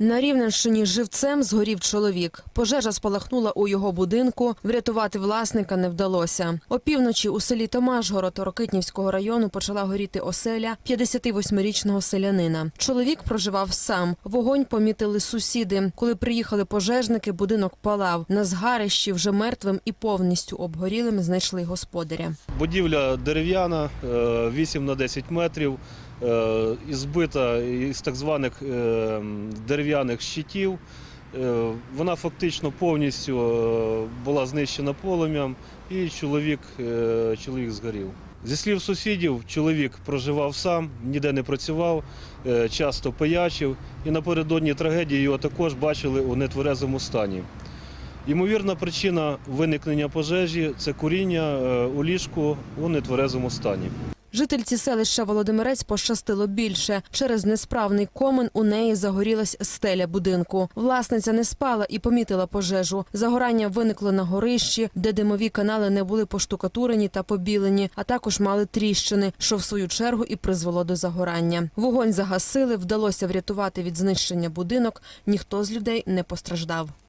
На Рівненщині живцем згорів чоловік. Пожежа спалахнула у його будинку. Врятувати власника не вдалося. Опівночі у селі Томашгород Рокитнівського району почала горіти оселя 58-річного селянина. Чоловік проживав сам. Вогонь помітили сусіди. Коли приїхали пожежники, будинок палав. На згарищі вже мертвим і повністю обгорілим знайшли господаря. Будівля дерев'яна, е, 8 на 10 метрів, е, збита із так званих е, дерев'яних щитів. Е, Вона фактично повністю е, була знищена полум'ям, і чоловік, е, чоловік згорів. Зі слів сусідів, чоловік проживав сам, ніде не працював, е, часто пиячив, і напередодні трагедії його також бачили у нетверезому стані. Ймовірна причина виникнення пожежі це куріння е, у ліжку у нетверезому стані. Жительці селища Володимирець пощастило більше. Через несправний комин у неї загорілась стеля будинку. Власниця не спала і помітила пожежу. Загорання виникло на горищі, де димові канали не були поштукатурені та побілені, а також мали тріщини, що в свою чергу і призвело до загорання. Вогонь загасили, вдалося врятувати від знищення будинок. Ніхто з людей не постраждав.